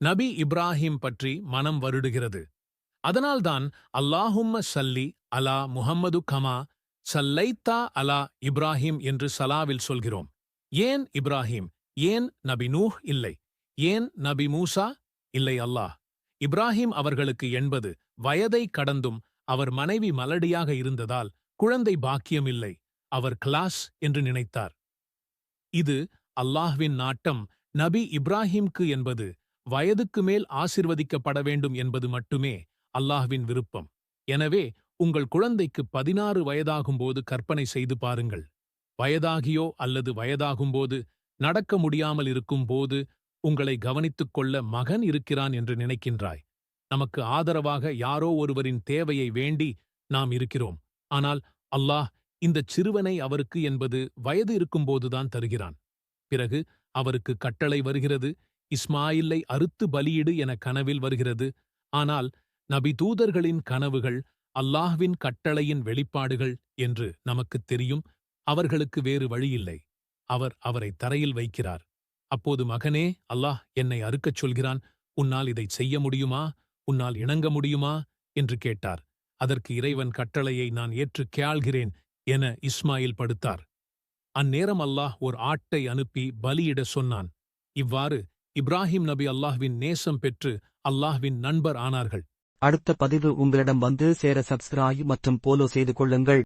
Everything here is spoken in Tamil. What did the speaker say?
நபி இப்ராஹிம் பற்றி மனம் வருடுகிறது. அதனால்தான் அல்லாஹும்ம சல்லி அலா முஹம்மது கமா சல்லைத்தா அலா இப்ராஹிம் என்று சலாவில் சொல்கிறோம். ஏன் இப்ராஹிம்? ஏன் நபி நூஹ் இல்லை? ஏன் நபி மூசா இல்லை அல்லாஹ்? இப்ராஹிம் அவர்களுக்கு எண்பது வயதை கடந்தும் அவர் மனைவி மலடியாக இருந்ததால் குழந்தை பாக்கியம் இல்லை அவர் கிளாஸ் என்று நினைத்தார். இது அல்லாஹ்வின் நாட்டம். நபி இப்ராஹிம்க்கு என்பது வயதுக்கு மேல் ஆசிர்வதிக்கப்பட வேண்டும் என்பது மட்டுமே அல்லாஹ்வின் விருப்பம். எனவே உங்கள் குழந்தைக்கு பதினாறு வயதாகும்போது கற்பனை செய்து பாருங்கள். வயதாகியோ அல்லது வயதாகும்போது நடக்க முடியாமல் இருக்கும்போது உங்களை கவனித்துக் கொள்ள மகன் இருக்கிறான் என்று நினைக்கின்றாய். நமக்கு ஆதரவாக யாரோ ஒருவரின் தேவையை வேண்டி நாம் இருக்கிறோம். ஆனால் அல்லாஹ் இந்தச் சிறுவனை அவருக்கு என்பது வயது இருக்கும்போதுதான் தருகிறான். பிறகு அவருக்கு கட்டளை வருகிறது. இஸ்மாயிலை அறுத்து பலியிடு என கனவில் வருகிறது. ஆனால் நபி தூதர்களின் கனவுகள் அல்லாஹ்வின் கட்டளையின் வெளிப்பாடுகள் என்று நமக்குத் தெரியும். அவர்களுக்கு வேறு வழியில்லை. அவர் அவரை தரையில் வைக்கிறார். அப்போது மகனே அல்லாஹ் என்னை அறுக்கச் சொல்கிறான். உன்னால் இதைச் செய்ய முடியுமா? உன்னால் இணங்க முடியுமா? என்று கேட்டார். அதற்கு இறைவன் கட்டளையை நான் ஏற்றுக் கேள்கிறேன் என இஸ்மாயில் படுத்தார். அந்நேரம் அல்லாஹ் ஓர் ஆட்டை அனுப்பி பலியிட சொன்னான். இவ்வாறு இப்ராஹிம் நபி அல்லாஹ்வின் நேசம் பெற்று அல்லாஹ்வின் நண்பர் ஆனார்கள். அடுத்த பதிவு உங்களிடம் வந்து சேர சப்ஸ்கிராய் மற்றும் போலோ செய்து கொள்ளுங்கள்.